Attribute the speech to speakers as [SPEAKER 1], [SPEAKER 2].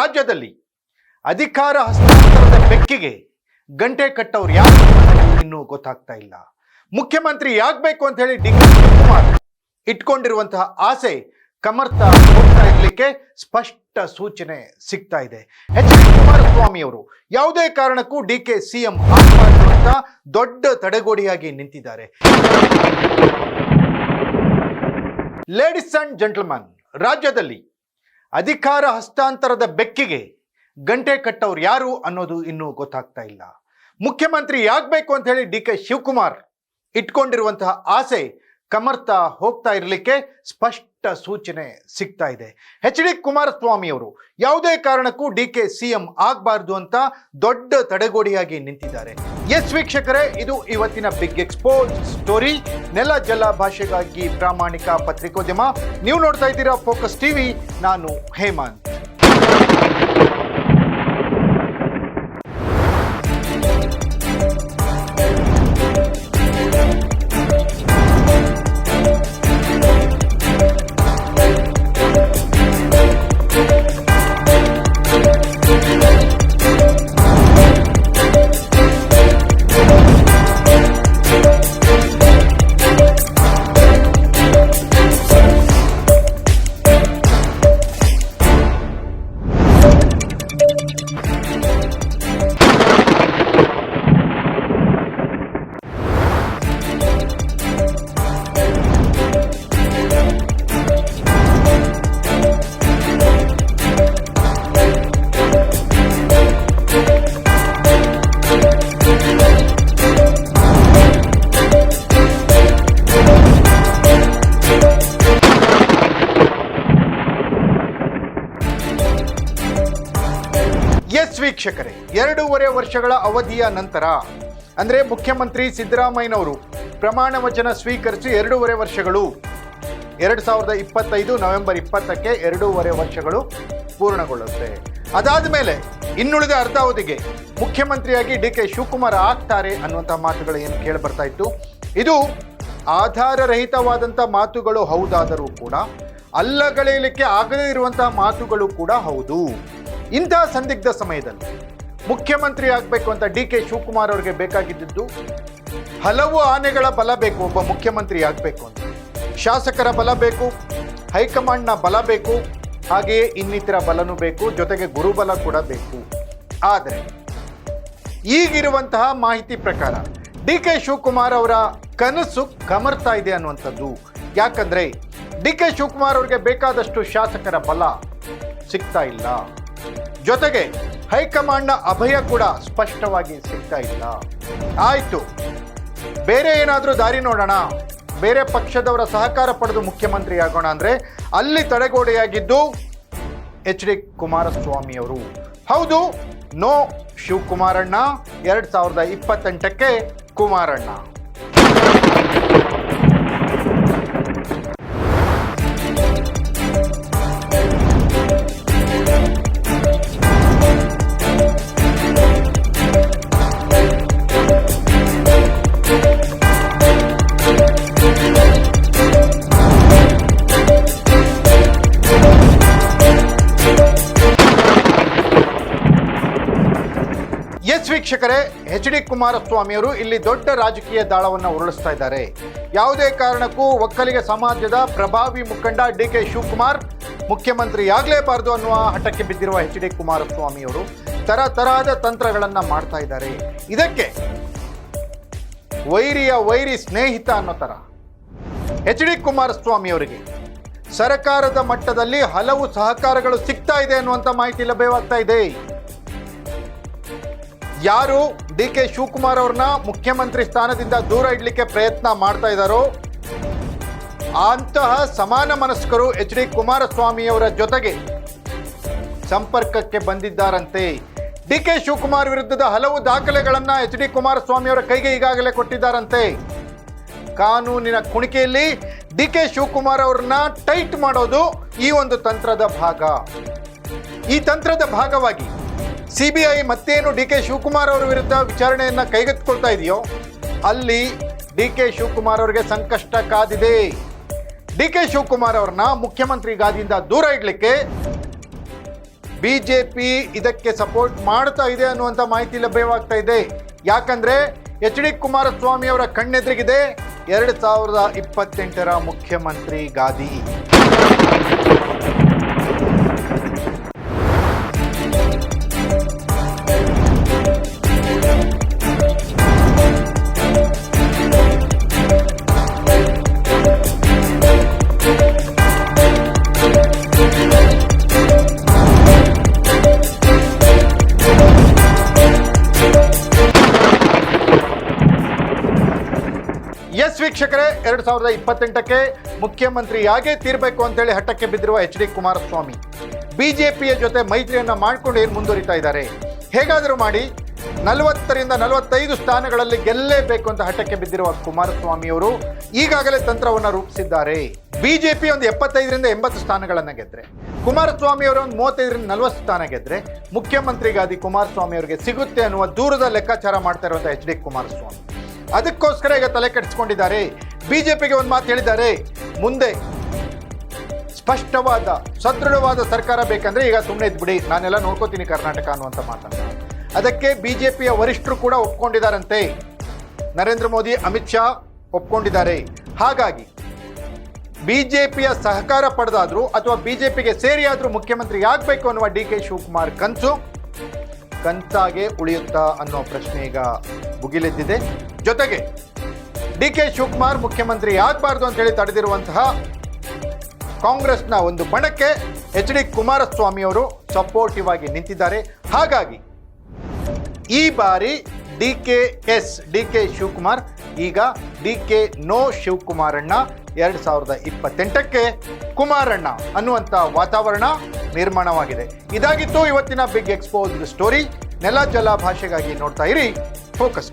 [SPEAKER 1] ರಾಜ್ಯದಲ್ಲಿ ಅಧಿಕಾರ ಹಸ್ತಾಂತರದ ಬೆಕ್ಕಿಗೆ ಗಂಟೆ ಕಟ್ಟವ್ರು ಯಾರು ಇನ್ನೂ ಗೊತ್ತಾಗ್ತಾ ಇಲ್ಲ. ಮುಖ್ಯಮಂತ್ರಿ ಯಾಗಬೇಕು ಅಂತ ಹೇಳಿ ಡಿ ಕೆ ಶಿವಕುಮಾರ್ ಇಟ್ಕೊಂಡಿರುವಂತಹ ಆಸೆ ಕಮರ್ತಾ ಹೋಗ್ತಾ ಇರ್ಲಿಕ್ಕೆ ಸ್ಪಷ್ಟ ಸೂಚನೆ ಸಿಗ್ತಾ ಇದೆ. ಎಚ್ ಡಿ ಕುಮಾರಸ್ವಾಮಿ ಅವರು ಯಾವುದೇ ಕಾರಣಕ್ಕೂ ಡಿ ಕೆ ಸಿಎಂ ಆಗಬಾರ್ದು ಅಂತ ದೊಡ್ಡ ತಡೆಗೋಡೆಯಾಗಿ ನಿಂತಿದ್ದಾರೆ. ಲೇಡೀಸ್ ಅಂಡ್ ಜೆಂಟಲ್ಮನ್ ರಾಜ್ಯದಲ್ಲಿ ಅಧಿಕಾರ ಹಸ್ತಾಂತರದ ಬೆಕ್ಕಿಗೆ ಗಂಟೆ ಕಟ್ಟವ್ರು ಯಾರು ಅನ್ನೋದು ಇನ್ನೂ ಗೊತ್ತಾಗ್ತಾ ಇಲ್ಲ. ಮುಖ್ಯಮಂತ್ರಿ ಯಾಗಬೇಕು ಅಂತ ಹೇಳಿ ಡಿ ಕೆ ಶಿವಕುಮಾರ್ ಇಟ್ಕೊಂಡಿರುವಂತಹ ಆಸೆ ಕಮರ್ತಾ ಹೋಗ್ತಾ ಇರಲಿಕ್ಕೆ ಸ್ಪಷ್ಟ ಸೂಚನೆ ಸಿಗ್ತಾ ಇದೆ. ಎಚ್ ಡಿ ಕುಮಾರಸ್ವಾಮಿ ಅವರು ಯಾವುದೇ ಕಾರಣಕ್ಕೂ ಡಿ ಕೆ ಸಿ ಎಂ ಆಗಬಾರ್ದು ಅಂತ ದೊಡ್ಡ ತಡೆಗೋಡೆಯಾಗಿ ನಿಂತಿದ್ದಾರೆ. ಎಸ್ ವೀಕ್ಷಕರೇ, ಇದು ಇವತ್ತಿನ ಬಿಗ್ ಎಕ್ಸ್ಪೋಸ್ ಸ್ಟೋರಿ ನೆಲ ಜಲ ಭಾಷೆಗಾಗಿ ಪ್ರಾಮಾಣಿಕ ಪತ್ರಿಕೋದ್ಯಮ. ನೀವು ನೋಡ್ತಾ ಇದ್ದೀರಾ ಫೋಕಸ್ ಟಿವಿ ನಾನು ಹೇಮಂತ್. ವೀಕ್ಷಕರೇ, ಎರಡೂವರೆ ವರ್ಷಗಳ ಅವಧಿಯ ನಂತರ, ಅಂದರೆ ಮುಖ್ಯಮಂತ್ರಿ ಸಿದ್ದರಾಮಯ್ಯನವರು ಪ್ರಮಾಣ ವಚನ ಸ್ವೀಕರಿಸಿ ಎರಡೂವರೆ ವರ್ಷಗಳು, ಎರಡು ಸಾವಿರದ ಇಪ್ಪತ್ತೈದು ನವೆಂಬರ್ ಇಪ್ಪತ್ತಕ್ಕೆ ಎರಡೂವರೆ ವರ್ಷಗಳು ಪೂರ್ಣಗೊಳ್ಳುತ್ತೆ. ಅದಾದ ಮೇಲೆ ಇನ್ನುಳಿದ ಅರ್ಧಾವಧಿಗೆ ಮುಖ್ಯಮಂತ್ರಿಯಾಗಿ ಡಿ ಕೆ ಶಿವಕುಮಾರ್ ಆಗ್ತಾರೆ ಅನ್ನುವಂಥ ಮಾತುಗಳು ಏನು ಕೇಳಿ ಬರ್ತಾ ಇತ್ತು. ಇದು ಆಧಾರರಹಿತವಾದಂಥ ಮಾತುಗಳು ಹೌದಾದರೂ ಕೂಡ, ಅಲ್ಲಗಳೆಯಲಿಕ್ಕೆ ಆಗದೇ ಇರುವಂತಹ ಮಾತುಗಳು ಕೂಡ ಹೌದು. ಇಂತಹ ಸಂದಿಗ್ಧ ಸಮಯದಲ್ಲಿ ಮುಖ್ಯಮಂತ್ರಿ ಆಗಬೇಕು ಅಂತ ಡಿ ಕೆ ಶಿವಕುಮಾರ್ ಅವರಿಗೆ ಬೇಕಾಗಿದ್ದು ಹಲವು ಆನೆಗಳ ಬಲ ಬೇಕು, ಒಬ್ಬ ಮುಖ್ಯಮಂತ್ರಿ ಆಗಬೇಕು ಅಂತ. ಶಾಸಕರ ಬಲ ಬೇಕು, ಹೈಕಮಾಂಡ್ನ ಬಲ ಬೇಕು, ಹಾಗೆಯೇ ಇನ್ನಿತರ ಬಲನೂ ಬೇಕು, ಜೊತೆಗೆ ಗುರುಬಲ ಕೂಡ ಬೇಕು. ಆದರೆ ಈಗಿರುವಂತಹ ಮಾಹಿತಿ ಪ್ರಕಾರ ಡಿ ಕೆ ಶಿವಕುಮಾರ್ ಅವರ ಕನಸು ಕಮರ್ತಾ ಇದೆ ಅನ್ನುವಂಥದ್ದು. ಯಾಕಂದ್ರೆ ಡಿ ಕೆ ಶಿವಕುಮಾರ್ ಅವರಿಗೆ ಬೇಕಾದಷ್ಟು ಶಾಸಕರ ಬಲ ಸಿಗ್ತಾ ಇಲ್ಲ. ಜೊತೆಗೆ ಹೈಕಮಾಂಡ್ನ ಅಭಯ ಕೂಡ ಸ್ಪಷ್ಟವಾಗಿ ಸಿಗ್ತಾ ಇಲ್ಲ. ಆಯಿತು. ಬೇರೆ ಏನಾದರೂ ದಾರಿ ನೋಡೋಣ? ಬೇರೆ ಪಕ್ಷದವರ ಸಹಕಾರ ಪಡೆದು ಮುಖ್ಯಮಂತ್ರಿ ಆಗೋಣ ಅಂದರೆ ಅಲ್ಲಿ ತಡೆಗೋಡೆಯಾಗಿದ್ದು ಎಚ್ ಡಿ ಕುಮಾರಸ್ವಾಮಿ ಅವರು ಹೌದು, ನೋ ಶಿವಕುಮಾರಣ್ಣ, ಎರಡು ಸಾವಿರದ ಇಪ್ಪತ್ತೆಂಟಕ್ಕೆ ಕುಮಾರಣ್ಣ. ವೀಕ್ಷಕರೇ, ಎಚ್ ಡಿ ಕುಮಾರಸ್ವಾಮಿಯವರು ಇಲ್ಲಿ ದೊಡ್ಡ ರಾಜಕೀಯ ದಾಳವನ್ನು ಉರುಳಿಸ್ತಾ ಇದ್ದಾರೆ. ಯಾವುದೇ ಕಾರಣಕ್ಕೂ ಒಕ್ಕಲಿಗ ಸಮಾಜದ ಪ್ರಭಾವಿ ಮುಖಂಡ ಡಿ ಕೆ ಶಿವಕುಮಾರ್ ಮುಖ್ಯಮಂತ್ರಿ ಆಗಲೇಬಾರದು ಅನ್ನುವ ಹಠಕ್ಕೆ ಬಿದ್ದಿರುವ ಎಚ್ ಡಿ ಕುಮಾರಸ್ವಾಮಿಯವರು ತರ ತರಹದ ತಂತ್ರಗಳನ್ನು ಮಾಡ್ತಾ ಇದ್ದಾರೆ. ಇದಕ್ಕೆ ವೈರಿಯ ವೈರಿ ಸ್ನೇಹಿತ ಅನ್ನೋ ಥರ ಎಚ್ ಡಿ ಕುಮಾರಸ್ವಾಮಿಯವರಿಗೆ ಸರ್ಕಾರದ ಮಟ್ಟದಲ್ಲಿ ಹಲವು ಸಹಕಾರಗಳು ಸಿಗ್ತಾ ಇದೆ ಅನ್ನುವಂಥ ಮಾಹಿತಿ ಲಭ್ಯವಾಗ್ತಾ ಇದೆ. ಯಾರು ಡಿ ಕೆ ಶಿವಕುಮಾರ್ ಅವ್ರನ್ನ ಮುಖ್ಯಮಂತ್ರಿ ಸ್ಥಾನದಿಂದ ದೂರ ಇಡಲಿಕ್ಕೆ ಪ್ರಯತ್ನ ಮಾಡ್ತಾ ಇದ್ದಾರೋ ಅಂತಹ ಸಮಾನ ಮನಸ್ಕರು ಎಚ್ ಡಿ ಕುಮಾರಸ್ವಾಮಿಯವರ ಜೊತೆಗೆ ಸಂಪರ್ಕಕ್ಕೆ ಬಂದಿದ್ದಾರಂತೆ. ಡಿ ಕೆ ಶಿವಕುಮಾರ್ ವಿರುದ್ಧದ ಹಲವು ದಾಖಲೆಗಳನ್ನು ಎಚ್ ಡಿ ಕುಮಾರಸ್ವಾಮಿ ಅವರ ಕೈಗೆ ಈಗಾಗಲೇ ಕೊಟ್ಟಿದ್ದಾರಂತೆ. ಕಾನೂನಿನ ಕುಣಿಕೆಯಲ್ಲಿ ಡಿ ಕೆ ಶಿವಕುಮಾರ್ ಅವ್ರನ್ನ ಟೈಟ್ ಮಾಡೋದು ಈ ಒಂದು ತಂತ್ರದ ಭಾಗ. ಈ ತಂತ್ರದ ಭಾಗವಾಗಿ ಸಿಬಿಐ ಮತ್ತೇನು ಡಿ ಕೆ ಶಿವಕುಮಾರ್ ಅವರ ವಿರುದ್ಧ ವಿಚಾರಣೆಯನ್ನ ಕೈಗೆತ್ತಿಕೊಳ್ತಾ ಇದೆಯೋ, ಅಲ್ಲಿ ಡಿ ಕೆ ಶಿವಕುಮಾರ್ ಅವರಿಗೆ ಸಂಕಷ್ಟ ಕಾದಿದೆ. ಡಿ ಕೆ ಶಿವಕುಮಾರ್ ಅವ್ರನ್ನ ಮುಖ್ಯಮಂತ್ರಿ ಗಾದಿಯಿಂದ ದೂರ ಇಡ್ಲಿಕ್ಕೆ ಬಿಜೆಪಿ ಇದಕ್ಕೆ ಸಪೋರ್ಟ್ ಮಾಡ್ತಾ ಇದೆ ಅನ್ನುವಂಥ ಮಾಹಿತಿ ಲಭ್ಯವಾಗ್ತಾ ಇದೆ. ಯಾಕಂದ್ರೆ ಎಚ್ ಡಿ ಕುಮಾರಸ್ವಾಮಿ ಅವರ ಕಣ್ಣೆದುರಿಗಿದೆ. ಎರಡು ಸಾವಿರದ ಇಪ್ಪತ್ತೆಂಟರ ಮುಖ್ಯಮಂತ್ರಿ ಗಾದಿ. ವೀಕ್ಷಕರೇ, ಎರಡ್ ಸಾವಿರದ ಇಪ್ಪತ್ತೆಂಟಕ್ಕೆ ಮುಖ್ಯಮಂತ್ರಿಯಾಗೇ ತೀರ್ಬೇಕು ಅಂತೇಳಿ ಹಠಕ್ಕೆ ಬಿದ್ದಿರುವ ಎಚ್ ಡಿ ಕುಮಾರಸ್ವಾಮಿ. ಬಿಜೆಪಿಯ ಜೊತೆ ಮೈತ್ರಿಯನ್ನ ಮಾಡ್ಕೊಂಡು ಏನು ಮುಂದುವರಿತಾ ಇದ್ದಾರೆ? ಹೇಗಾದರೂ ಮಾಡಿ ನಲವತ್ತರಿಂದ ನಲವತ್ತೈದು ಸ್ಥಾನಗಳಲ್ಲಿ ಗೆಲ್ಲಲೇಬೇಕು ಅಂತ ಹಠಕ್ಕೆ ಬಿದ್ದಿರುವ ಕುಮಾರಸ್ವಾಮಿ ಅವರು ಈಗಾಗಲೇ ತಂತ್ರವನ್ನು ರೂಪಿಸಿದ್ದಾರೆ. ಬಿಜೆಪಿ ಒಂದು ಎಪ್ಪತ್ತೈದರಿಂದ ಎಂಬತ್ತು ಸ್ಥಾನಗಳನ್ನು ಗೆದ್ರೆ, ಕುಮಾರಸ್ವಾಮಿ ಅವರು ಒಂದು ಮೂವತ್ತೈದರಿಂದ ನಲವತ್ತು ಸ್ಥಾನ ಗೆದ್ರೆ ಮುಖ್ಯಮಂತ್ರಿಗಾದಿ ಕುಮಾರಸ್ವಾಮಿ ಅವರಿಗೆ ಸಿಗುತ್ತೆ ಅನ್ನುವ ದೂರದ ಲೆಕ್ಕಾಚಾರ ಮಾಡ್ತಾ ಇರುವಂಥ ಎಚ್ ಡಿ ಕುಮಾರಸ್ವಾಮಿ. ಅದಕ್ಕೋಸ್ಕರ ಈಗ ತಲೆ ಕೆಡಿಸ್ಕೊಂಡಿದ್ದಾರೆ. ಬಿಜೆಪಿಗೆ ಒಂದು ಮಾತು ಹೇಳಿದ್ದಾರೆ. ಮುಂದೆ ಸ್ಪಷ್ಟವಾದ, ಸದೃಢವಾದ ಸರ್ಕಾರ ಬೇಕಂದ್ರೆ ಈಗ ಸುಮ್ಮನೆ ಇದ್ಬಿಡಿ ನಾನೆಲ್ಲ ನೋಡ್ಕೋತೀನಿ ಕರ್ನಾಟಕ ಅನ್ನುವಂಥ ಮಾತನ್ನು. ಅದಕ್ಕೆ ಬಿಜೆಪಿಯ ವರಿಷ್ಠರು ಕೂಡ ಒಪ್ಕೊಂಡಿದ್ದಾರಂತೆ. ನರೇಂದ್ರ ಮೋದಿ, ಅಮಿತ್ ಶಾ ಒಪ್ಕೊಂಡಿದ್ದಾರೆ. ಹಾಗಾಗಿ ಬಿಜೆಪಿಯ ಸಹಕಾರ ಪಡೆದಾದರೂ ಅಥವಾ ಬಿಜೆಪಿಗೆ ಸೇರಿಯಾದ್ರೂ ಮುಖ್ಯಮಂತ್ರಿ ಆಗಬೇಕು ಅನ್ನುವ ಡಿ ಕೆ ಶಿವಕುಮಾರ್ ಕನಸು ಕಂತಾಗೆ ಉಳಿಯುತ್ತಾ ಅನ್ನೋ ಪ್ರಶ್ನೆ ಈಗ ಭುಗಿಲೆದ್ದಿದೆ ಜೊತೆಗೆ ಡಿ ಕೆ ಶಿವಕುಮಾರ್ ಮುಖ್ಯಮಂತ್ರಿ ಆಗಬಾರ್ದು ಅಂತೇಳಿ ತಡೆದಿರುವಂತಹ ಕಾಂಗ್ರೆಸ್ನ ಒಂದು ಬಣಕ್ಕೆ ಎಚ್ ಡಿ ಕುಮಾರಸ್ವಾಮಿ ಅವರು ಸಪೋರ್ಟಿವ್ ಆಗಿ ನಿಂತಿದ್ದಾರೆ. ಹಾಗಾಗಿ ಈ ಬಾರಿ D K S D K Shivakumar, ಈಗ ಡಿ ಕೆ ನೋ ಶಿವಕುಮಾರಣ್ಣ ಎರಡು ಸಾವಿರದ ಇಪ್ಪತ್ತೆಂಟಕ್ಕೆ ಕುಮಾರಣ್ಣ ಅನ್ನುವಂಥ ವಾತಾವರಣ ನಿರ್ಮಾಣವಾಗಿದೆ. ಇದಾಗಿತ್ತು ಇವತ್ತಿನ ಬಿಗ್ ಎಕ್ಸ್ಪೋಸ್ ಸ್ಟೋರಿ ನೆಲ ಜಲ ಭಾಷೆಗಾಗಿ ನೋಡ್ತಾ ಇರಿ. ಫೋಕಸ್